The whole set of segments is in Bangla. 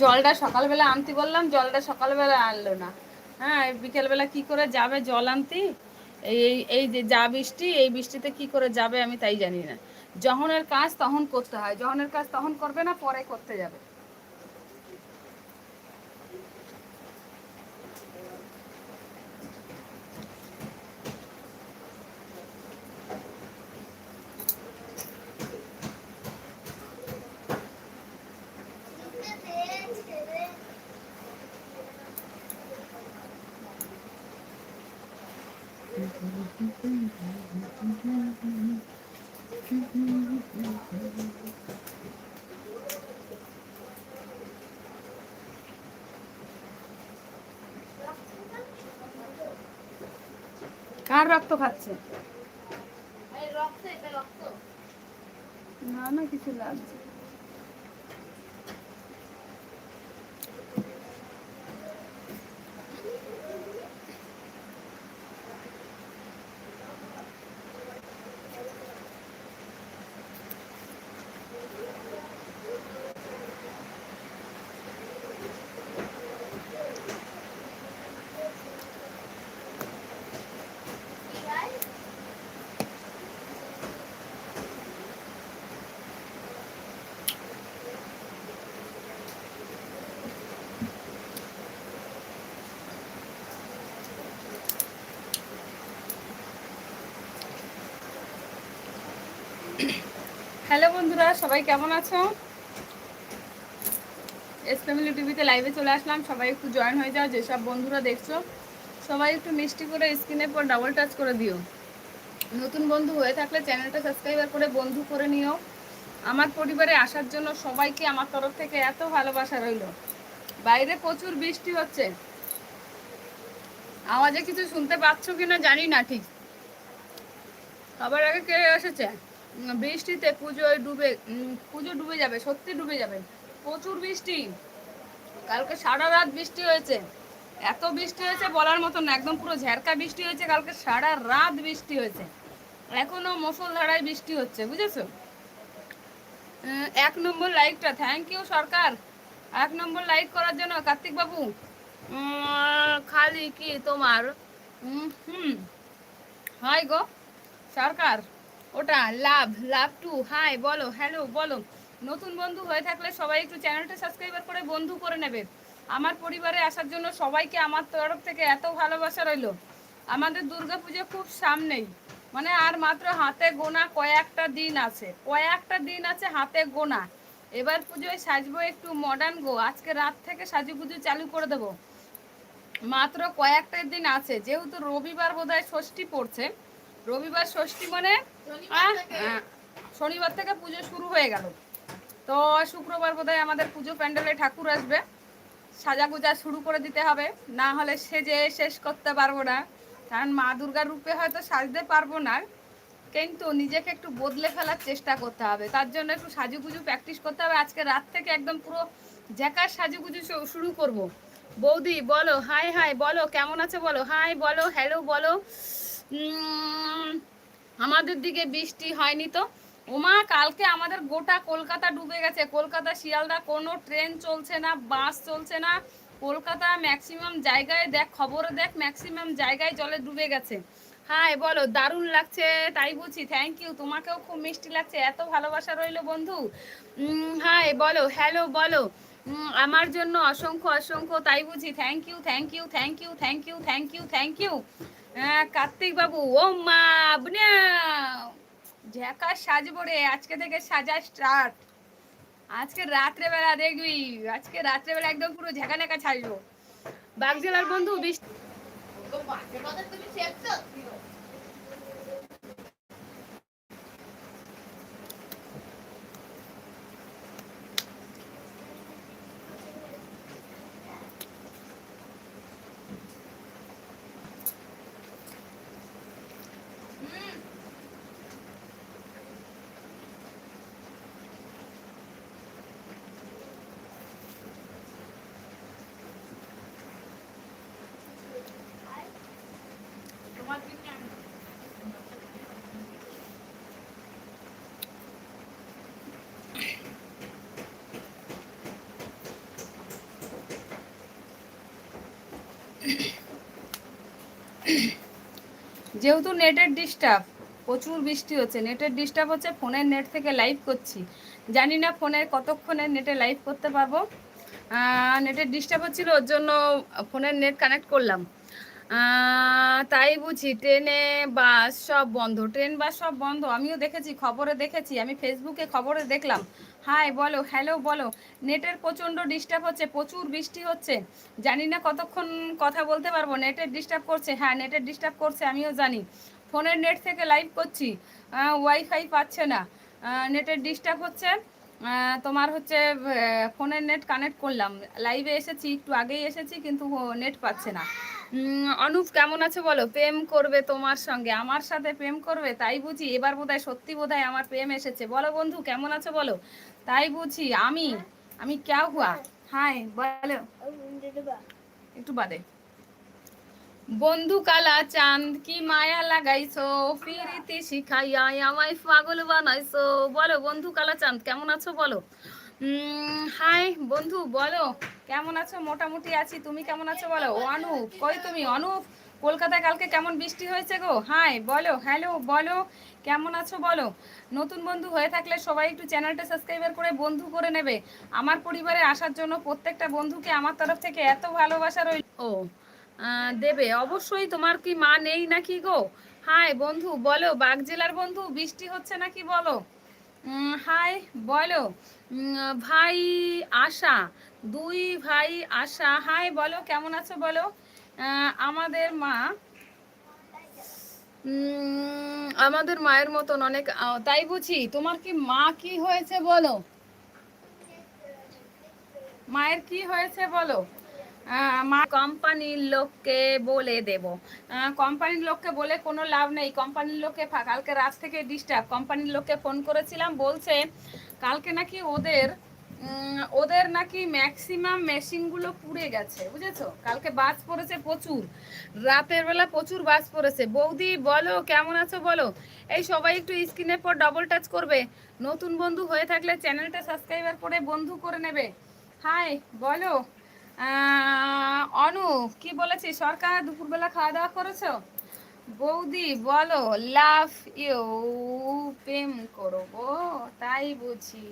জলটা সকালবেলা আনতে বললাম, জলটা সকালবেলা আনলো না। হ্যাঁ বিকেলবেলা কি করে যাবে জল আনতে? এই, এই- যে যা বৃষ্টি, এই বৃষ্টিতে কি করে যাবে আমি তাই জানি না। যখনের কাজ তখন করতে হয় যখনের কাজ তখন করবে না, পরে করতে যাবে। কার রক্ত খাচ্ছে? না না কিছু লাগছে। হ্যালো বন্ধুরা, সবাই কেমন আছো? এস ফ্যামিলি টিভিতে লাইভে চলে আসলাম। সবাই একটু জয়েন হয়ে যাও, যেসব বন্ধুরা দেখছ, সবাই একটু মিষ্টি করে স্ক্রিনের পর ডাবল টাচ করে দিও। নতুন বন্ধু হয়ে থাকলে চ্যানেলটা সাবস্ক্রাইবার করে বন্ধু করে নিও। আমার পরিবারে আসার জন্য সবাইকে আমার তরফ থেকে এত ভালোবাসা রইল। বাইরে প্রচুর বৃষ্টি হচ্ছে। আওয়াজে কিছু শুনতে পাচ্ছ কিনা জানি না ঠিক। সবার আগে কে এসেছে? বৃষ্টিতে পুজোয় ডুবে পুজো ডুবে যাবে, সত্যি ডুবে যাবে। প্রচুর বৃষ্টি। কালকে সারা রাত বৃষ্টি হয়েছে। এত বৃষ্টি হয়েছে বলার মতন একদম পুরো ঝেরকা বৃষ্টি হয়েছে, কালকে সারা রাত বৃষ্টি হয়েছে। এখনও মুসলধারায় বৃষ্টি হচ্ছে, বুঝেছ? এক নম্বর লাইকটা থ্যাংক ইউ সরকার। এক নম্বর লাইক করার জন্য, কার্তিক বাবু। খালি কি তোমার? হুম। হয় গো, সরকার। ওটা লাভ লাভ টু, হাই, বলো, হ্যালো, বলো। নতুন বন্ধু হয়ে থাকলে সবাই একটু চ্যানেলটা সাবস্ক্রাইবার করে বন্ধু করে নেবে। আমার পরিবারে আসার জন্য সবাইকে আমার তরফ থেকে এত ভালোবাসা রইল। আমাদের দুর্গাপুজো খুব সামনেই। মানে আর মাত্র হাতে গোনা কয়েকটা দিন আছে। কয়েকটা দিন আছে হাতে গোনা। এবার পুজোয় সাজবো একটু মডার্ন গো। আজকে রাত থেকে সাজুগুজু চালু করে দেবো। মাত্র কয়েকটা দিন আছে। যেহেতু রবিবার বোধহয় ষষ্ঠী পড়ছে রবিবার ষষ্ঠী মানে আহ, শনিবার থেকে পুজো শুরু হয়ে গেল। তো শুক্রবার বোধহয় আমাদের পুজো প্যান্ডেলে ঠাকুর আসবে। সাজাগুজা শুরু করে দিতে হবে। না হলে সেজে শেষ করতে পারব না। কারণ মা দুর্গার রূপে হয়তো সাজতে পারব না। কিন্তু নিজেকে একটু বদলে ফেলার চেষ্টা করতে হবে। তার জন্য একটু সাজুগুজু প্র্যাকটিস করতে হবে। আজকে রাত থেকে একদম পুরো জ্যাকার সাজুগুজু শুরু করব। বৌদি বলো হাই হাই বলো কেমন আছে বলো? হাই বলো হ্যালো বলো। আমাদের দিকে বৃষ্টি হয়নি তো? ওমা কালকে আমাদের গোটা কলকাতা ডুবে গেছে। কলকাতা, শিয়ালদা, কোনো ট্রেন চলছে না, বাস চলছে না। কলকাতা ম্যাক্সিমাম জায়গায় দেখ, খবরে দেখ ম্যাক্সিমাম জায়গায় জলে ডুবে গেছে। হাই বলো, দারুণ লাগছে তাই বুঝি। থ্যাংক ইউ তোমাকেও খুব মিষ্টি লাগছে। এত ভালোবাসা রইল বন্ধু। হাই বলো হ্যালো বলো। আমার জন্য অসংখ্য অসংখ্য তাই বুঝি। Thank you thank you thank you thank you thank you thank you Kartik Babu, ও মা ঝেঁকা সাজবো রে আজকে থেকে সাজা স্টার্ট আজকে রাত্রেবেলা দেখবি, আজকে রাত্রেবেলা একদম পুরো ঝেঁকা লেখা ছাড়বো বাগজেলার বন্ধু, বৃষ্টি যেহেতু নেটের ডিস্টার্ব প্রচুর বৃষ্টি হচ্ছে। নেটের ডিস্টার্ব হচ্ছে, ফোনের নেট থেকে লাইভ করছি। জানি না ফোনের কতক্ষণে নেটে লাইভ করতে পারব। নেটের ডিস্টার্ব হচ্ছিল, ওর জন্য ফোনের নেট কানেক্ট করলাম। তাই বুঝি ট্রেনে বাস সব বন্ধ। ট্রেন বাস সব বন্ধ? আমিও দেখেছি, খবরে দেখেছি। আমি ফেসবুকে খবরে দেখলাম। হাই, বলো, হ্যালো, বলো। নেটের প্রচণ্ড ডিস্টার্ব হচ্ছে, প্রচুর বৃষ্টি হচ্ছে। জানি না কতক্ষণ কথা বলতে পারব। নেটের ডিস্টার্ব করছে। হ্যাঁ নেটের ডিস্টার্ব করছে, আমিও জানি। ফোনের নেট থেকে লাইভ করছি। ওয়াইফাই পাচ্ছে না। নেটের ডিস্টার্ব হচ্ছে। তোমার হচ্ছে ফোনের নেট কানেক্ট করলাম। লাইভে এসেছি, একটু আগেই এসেছি, কিন্তু নেট পাচ্ছে না। অনুপ, কেমন আছে বলো? প্রেম করবে তোমার সঙ্গে, আমার সাথে প্রেম করবে, তাই বুঝি এবার বোধহয় সত্যি বোধহয় আমার প্রেম এসেছে। বলো বন্ধু, কেমন আছো বলো? তাই বুঝি, আমি আমি ক্যা হুয়া? হাই, বলো। একটু বাদে। বন্ধু কালা চাঁদ কি মায়া লাগাইছো? ফিরিতি শিখাইয়া আমায় পাগল বানাইছো। বলো বন্ধু কালা চাঁদ, কেমন আছো বলো? হাই বন্ধু, বলো। কেমন আছো? মোটামুটি আছি। তুমি কেমন আছো বলো? ও অনুপ, কই তুমি? অনুপ, কলকাতায় কালকে কেমন বৃষ্টি হয়েছে গো? হাই, বলো, হ্যালো, বলো, কেমন আছো বলো? নতুন বন্ধু হয়ে থাকলে সবাই একটু চ্যানেলটা সাবস্ক্রাইবার করে বন্ধু করে নেবে। আমার পরিবারে আসার জন্য প্রত্যেকটা বন্ধুকে আমার তরফ থেকে এত ভালোবাসা রইল। ও দেবে। অবশ্যই তোমার কি মা নেই নাকি গো? হাই, বন্ধু, বলো বাগ জেলার বন্ধু? বৃষ্টি হচ্ছে নাকি বলো? হাই, বলো। ভাই, আশা দুই ভাই আশা। হাই, বলো, কেমন আছো বলো? আমাদের মা আমাদের মায়ের মতন অনেক তাই বুঝি? তোমার কি মা কি হয়েছে বলো? মায়ের কি হয়েছে বলো? মা কোম্পানির লোককে বলে দেব। কোম্পানির লোককে বলে কোনো লাভ নেই। কোম্পানির লোককে কালকে রাত থেকে ডিস্টার্ব কোম্পানির লোককে ফোন করেছিলাম, বলছে কালকে নাকি ওদের ওদের নাকি ম্যাক্সিমাম মেশিনগুলো পুড়ে গেছে, বুঝেছ? কালকে বাস পড়েছে প্রচুর, রাতের বেলা প্রচুর বাস পড়েছে। বৌদি, বলো, কেমন আছো বলো? এই সবাই একটু স্ক্রিনের পর ডবল টাচ করবে। নতুন বন্ধু হয়ে থাকলে চ্যানেলটা সাবস্ক্রাইবার করে বন্ধু করে নেবে। হাই বলো। অনু, কি বলেছি? সরকার, দুপুরবেলা খাওয়া দাওয়া করেছ? বৌদি, বলো লাভ ইউ প্রেম করব, তাই বুঝি।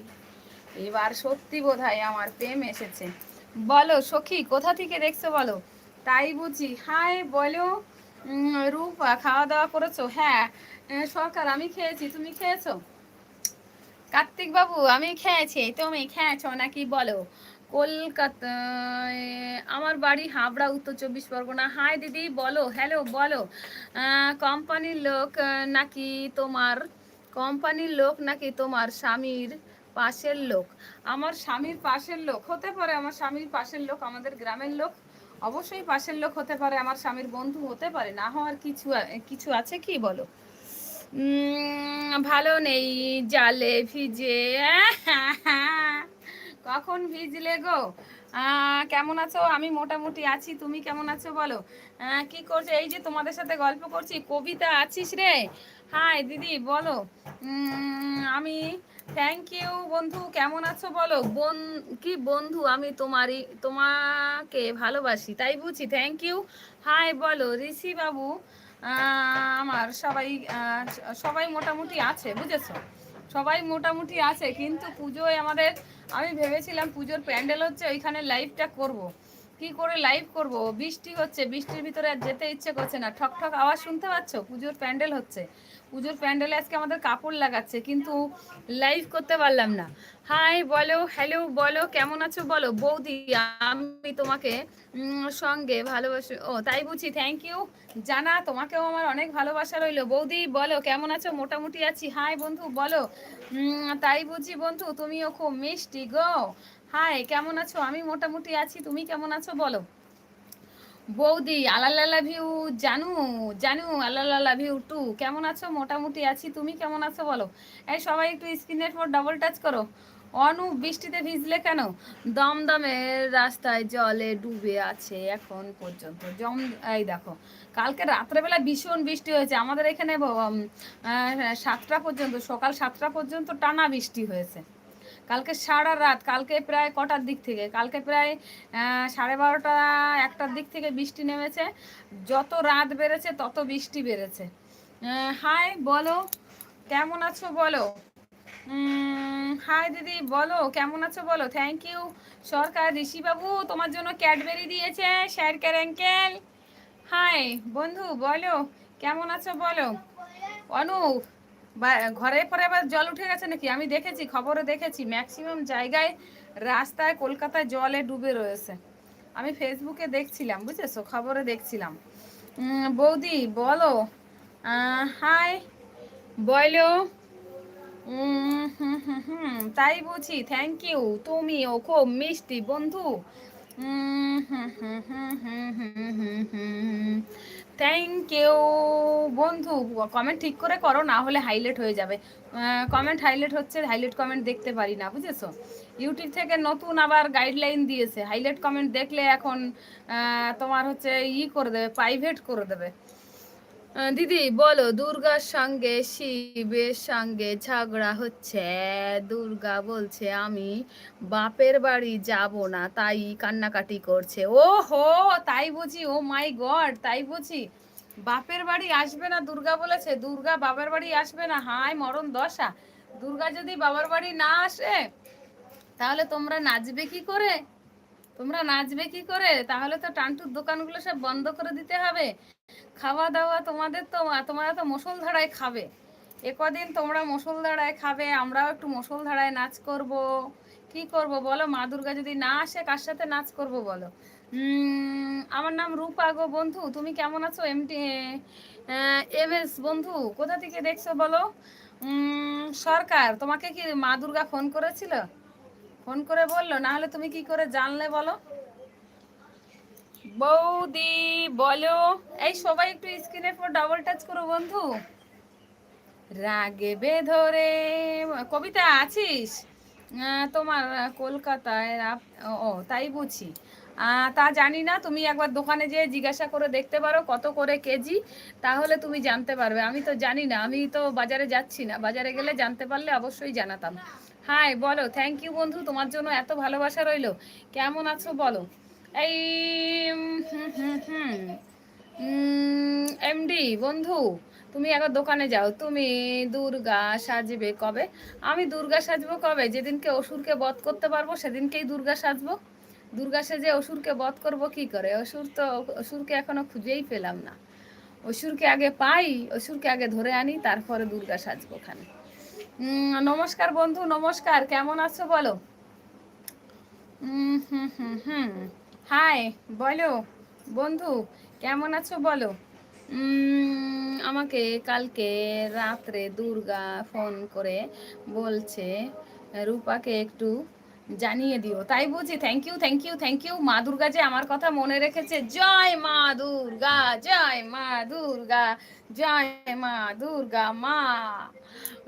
এবার সত্যি বোধহয় আমার প্রেম এসেছে। বলো, সখী, কোথা থেকে দেখছ বলো? তাই বুঝি। হাই বলো রূপা খাওয়া দাওয়া করেছ? হ্যাঁ সরকার, আমি খেয়েছি, তুমি খেয়েছো? কার্তিক বাবু আমি খেয়েছি, তুমি খেয়েছো নাকি বলো? কলকাতা আমার বাড়ি হাবড়া উত্তর চব্বিশ পরগনা। হাই দিদি, বলো হ্যালো বলো। কোম্পানির লোক নাকি তোমার? কোম্পানির লোক নাকি তোমার স্বামীর? পাশের লোক। আমার স্বামীর পাশের লোক হতে পারে, আমার স্বামীর পাশের লোক, আমাদের গ্রামের লোক। অবশ্যই পাশের লোক হতে পারে, আমার স্বামীর বন্ধু হতে পারে। না হওয়ার কিছু কিছু আছে কি বলো? ভালো নেই জালে ভিজে কখন ভিজলে গো? কেমন আছো? আমি মোটামুটি আছি, তুমি কেমন আছো বলো? কি করছ? এই যে তোমাদের সাথে গল্প করছি, কবিতা আছিস রে? হাই দিদি, বলো। আমি থ্যাংক ইউ বন্ধু। কেমন আছো বলো? বোন, কি বন্ধু? আমি তোমারই, তোমাকে ভালোবাসি, তাই বুঝি? থ্যাংক ইউ হাই বলো, ঋষি বাবু আমার সবাই সবাই মোটামুটি আছে, বুঝেছ? সবাই মোটামুটি আছে, কিন্তু পুজোয় আমাদের, আমি ভেবেছিলাম পুজোর প্যান্ডেল হচ্ছে ওইখানে লাইভটা করব। কি করে লাইভ করব? বৃষ্টি হচ্ছে, বৃষ্টির ভিতরে আর যেতে ইচ্ছে করছে না। ঠক ঠক আওয়াজ শুনতে পাচ্ছ? পুজোর প্যান্ডেল হচ্ছে। পুজোর প্যান্ডেলে আজকে আমাদের কাপড় লাগাচ্ছে, কিন্তু লাইভ করতে পারলাম না। হাই বলো হ্যালো বলো, কেমন আছো বলো? বৌদি, আমি তোমাকে সঙ্গে ভালোবাসি। ও, তাই বুঝি থ্যাংক ইউ জানা, তোমাকেও আমার অনেক ভালোবাসা রইল। বৌদি, বলো, কেমন আছো? মোটামুটি আছি। হাই বন্ধু, বলো। তাই বুঝি, বন্ধু, তুমিও খুব মিষ্টি গো। হাই কেমন আছো? আমি মোটামুটি আছি। তুমি কেমন আছো? বলো। বৌদি আলালালা ভিউ জানু জানু আলালালা ভিউ টু কেমন আছো? মোটামুটি আছি। তুমি কেমন আছো? বলো। এই সবাই একটু স্ক্রিনের পর ডবল টাচ করো। অনু, বৃষ্টিতে ভিজলে কেন? দমদমের রাস্তায় জলে ডুবে আছে এখন পর্যন্ত। জম, এই দেখো। কালকে রাত্রেবেলা ভীষণ বৃষ্টি হয়েছে। আমাদের এখানে সাতটা পর্যন্ত, সকাল সাতটা পর্যন্ত টানা বৃষ্টি হয়েছে। কালকে সারা রাত, কালকে প্রায় কটার দিক থেকে? কালকে প্রায় সাড়ে বারোটা, একটার দিক থেকে বৃষ্টি নেমেছে। যত রাত বেড়েছে, তত বৃষ্টি বেড়েছে। হাই বলো। কেমন আছো বলো? হাই দিদি, বলো। কেমন আছো বলো? থ্যাংক ইউ সরকার, ঋষিবাবু, তোমার জন্য ক্যাডবেরি দিয়েছে স্যার ক্যারেঙ্কেল হাই বন্ধু, বলো। কেমন আছো বলো? অনুপ ঘরে পরে আবার জল উঠে গেছে নাকি? আমি দেখেছি খবরে দেখেছি ম্যাক্সিমাম জায়গায় রাস্তায় কলকাতায় জলে ডুবে রয়েছে। আমি ফেসবুকে দেখছিলাম, বুঝেছ? খবরে দেখছিলাম। বৌদি, বলো। হাই বলো। তাই বুঝি। থ্যাংক ইউ তুমি ও খুব মিষ্টি বন্ধু। থ্যাংক ইউ বন্ধু কমেন্ট ঠিক করে করো, না হলে হাইলাইট হয়ে যাবে। কমেন্ট হাইলাইট হচ্ছে হাইলাইট কমেন্ট দেখতে পারি না, বুঝেছ? ইউটিউব থেকে নতুন আবার গাইডলাইন দিয়েছে। হাইলাইট কমেন্ট দেখলে এখন তোমার হচ্ছে ই করে দেবে প্রাইভেট করে দেবে। দিদি, বলো, দুর্গার সঙ্গে, শিবের সঙ্গে ঝগড়া হচ্ছে। দুর্গা বলছে, আমি বাপের বাড়ি যাব না, তাই কান্নাকাটি করছে। ও হো তাই বুঝি? ও মাই গড, তাই বুঝি? বাপের বাড়ি আসবে না, দুর্গা বলেছে। দুর্গা বাবার বাড়ি আসবে না। হাই মরণ দশা। দুর্গা যদি বাবার বাড়ি না আসে, তাহলে তোমরা নাচবে কি করে? তোমরা নাচবে কি করে? তাহলে তো টান্টুর দোকানগুলো সব বন্ধ করে দিতে হবে। খাওয়া দাওয়া তোমাদের তো, তোমরা তো মুসল ধারায় খাবে। এ কদিন তোমরা মুসল ধারায় খাবে, আমরাও একটু মুসল ধারায় নাচ করব। কি করব বলো? মা দুর্গা যদি না আসে, কার সাথে নাচ করব বলো? আমার নাম রূপা গো বন্ধু, তুমি কেমন আছো? এমটি এম এস বন্ধু, কোথা থেকে দেখছ বলো? সরকার, তোমাকে কি মা দুর্গা ফোন করেছিল? ফোন করে বলল, না হলে তুমি কি করে জানলে বলো? বৌদি, বলো। এই সবাই একটু স্ক্রিনের পর ডাবল টাচ করো বন্ধু। রাগে বেধরে। কবিতা, আছিস? তোমার কলকাতায় ও তাই বুঝি। তা জানি না, তুমি একবার দোকানে যেয়ে জিজ্ঞাসা করে দেখতে পারো কত করে কেজি। তাহলে তুমি জানতে পারবে। আমি তো জানি না, আমি তো বাজারে যাচ্ছি না। বাজারে গেলে জানতে পারলে অবশ্যই জানাতাম। হাই, বলো থ্যাংক ইউ বন্ধু, তোমার জন্য এত ভালোবাসা রইল। কেমন আছো বলো। এই এমডি বন্ধু, তুমি একবার দোকানে যাও। তুমি দুর্গা সাজবে কবে? আমি দুর্গা সাজবো কবে? যেদিনকে অসুরকে বধ করতে পারব, সেদিনকেই দুর্গা সাজবো। দুর্গা সেজে অসুরকে বধ করব কি করে? অসুর তো, অসুরকে এখনও খুঁজেই পেলাম না। অসুরকে আগে পাই, অসুরকে আগে ধরে আনি, তারপরে দুর্গা সাজবো ওখানে। নমস্কার বন্ধু, নমস্কার। কেমন আছো বলো? হুম হুম হুম হুম। হাই, বলো। বন্ধু, কেমন আছো বলো? আমাকে কালকে রাত্রে দুর্গা ফোন করে বলছে, রূপাকে একটু জানিয়ে দিও। তাই বুঝি? Thank you thank you thank you মা দুর্গা যে আমার কথা মনে রেখেছে, জয় মা দুর্গা, জয় মা দুর্গা, জয় মা দুর্গা মা।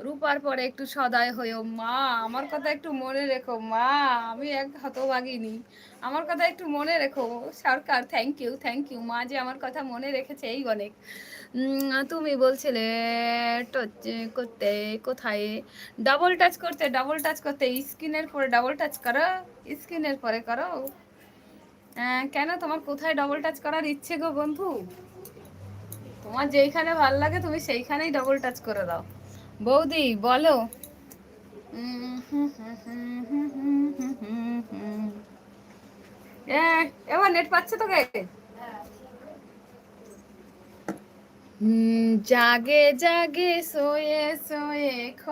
রূপার পরে একটু সদয় হয়েও, মা, আমার কথা একটু মনে রেখো মা, আমি এক হতভাগিনী আমার কথা একটু মনে রেখো, Sarkar thank you thank you মা যে আমার কথা মনে রেখেছে এই অনেক। তুমি বলছিলে করতে, কোথায়? ডাবল টাচ করতে ডাবল টাচ করতে স্ক্রিনের পরে ডাবল টাচ করো স্ক্রিনের পরে করো। কেন তোমার কোথায় ডবল টাচ করার ইচ্ছে গো বন্ধু? তোমার যেইখানে ভালো লাগে তুমি সেইখানেই ডবল টাচ করে দাও। বৌদি, বলো। এবার নেট পাচ্ছে তোকে? জাগে জাগে সোয়ে সোয়ে খ